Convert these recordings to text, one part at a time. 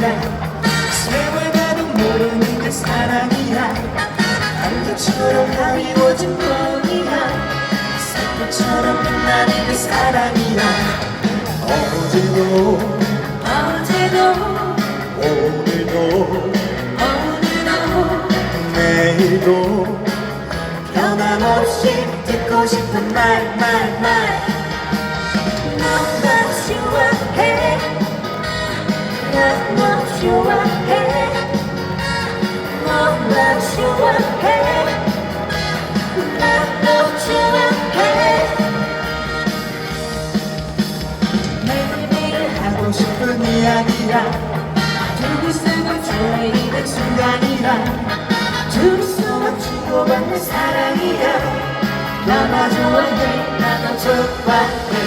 몰라 세월 나는 모르는데 사랑이야. 안개처럼 가리워진 뻔이야. 새꽃처럼 빛나는 게 사랑이야. 어제도 어제도 오늘도 오늘도 내일도 변함없이 듣고 싶은 말 말 말 넌 다시와 해 싶은 이야기야 두고두고 설레이는 순간이야 둘이서 주고받는 사랑이야 나나 좋아해 나도 좋아해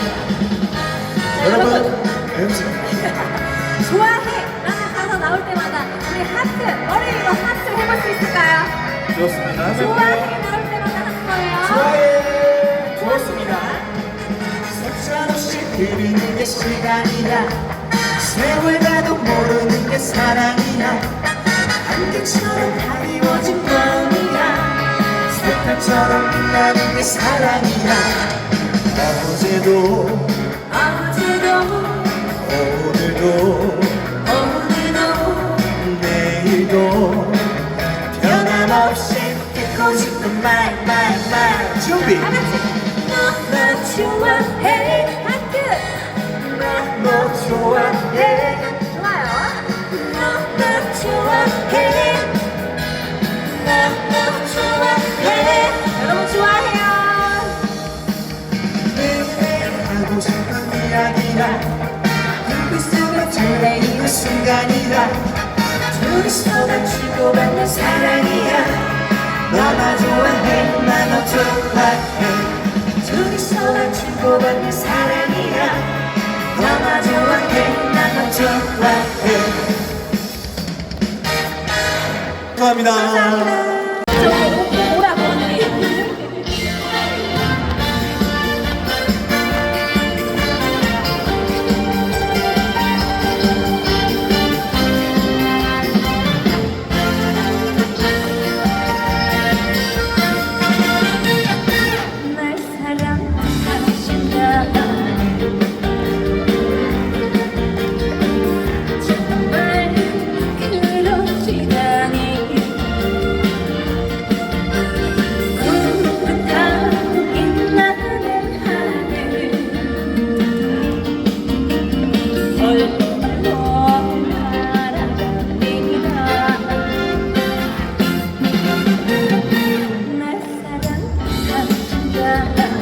좋습니다. 좋아해 나올 때마다 하는 거예요? 좋아해. 좋습니다. 속상없이 흐르는 게 시간이야. 세월 가도 모르는 게 사랑이야. 안개처럼 가리워진 밤이야. 색깔처럼 빛나는 게 사랑이야. 어제도 어제도 순간이라 둘이서만 주고받는 사랑이야. 너나 좋아해 나너 좋아해. 둘이서만 주고받는 사랑이야. 너나 좋아해 나너 좋아해. 감사합니다 사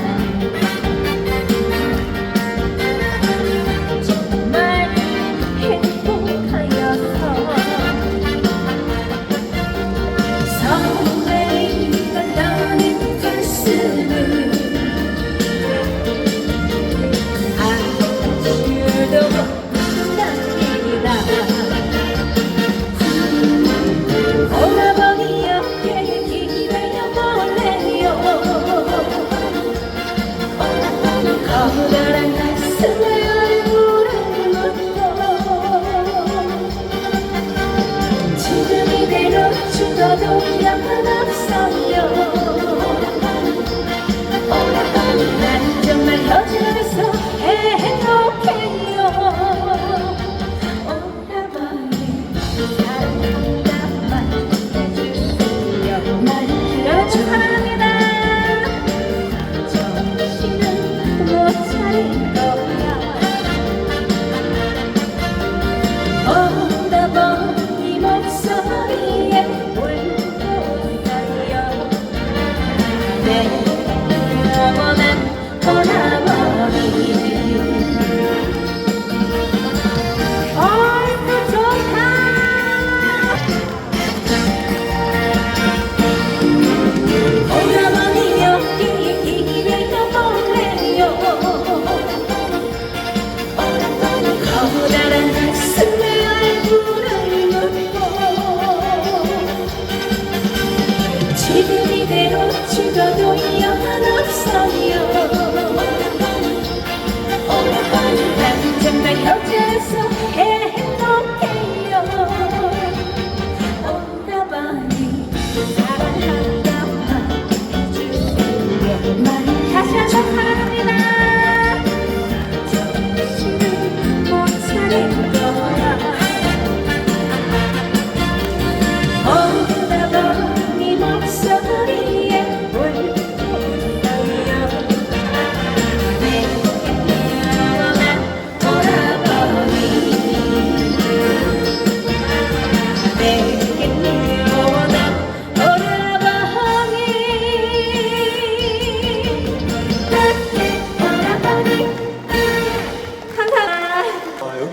커다 지금 이대로 죽어도 정말 여자라서